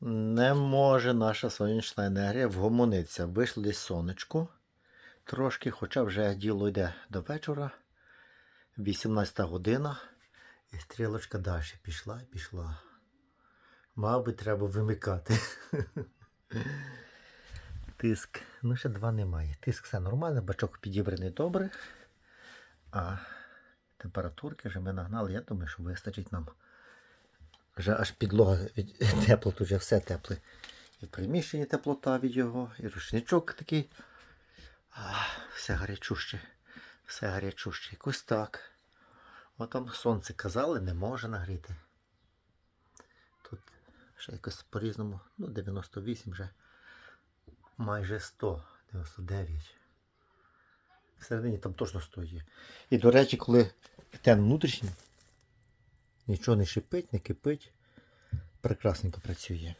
Не може наша сонячна енергія вгомонитися. Вийшло десь сонечко трошки, хоча вже діло йде до вечора. 18 година. І стрілочка далі пішла і пішла. Мабуть, треба вимикати. Тиск. Ну, ще два немає. Тиск все нормально, бачок підібраний добре. А температурки вже ми нагнали. Я думаю, що вистачить нам. Вже аж підлога від... тепло, тут вже все тепле. І в приміщенні теплота від його, і рушничок такий. А, все гарячуще. Все гарячуще. Якось так. От там сонце казали, не може нагріти. Тут ще якось по-різному, ну 98 вже. Майже 100, 99. Всередині там точно 100 є. І до речі, коли тен внутрішній, нічого не шипить, не кипить, прекрасненько працює.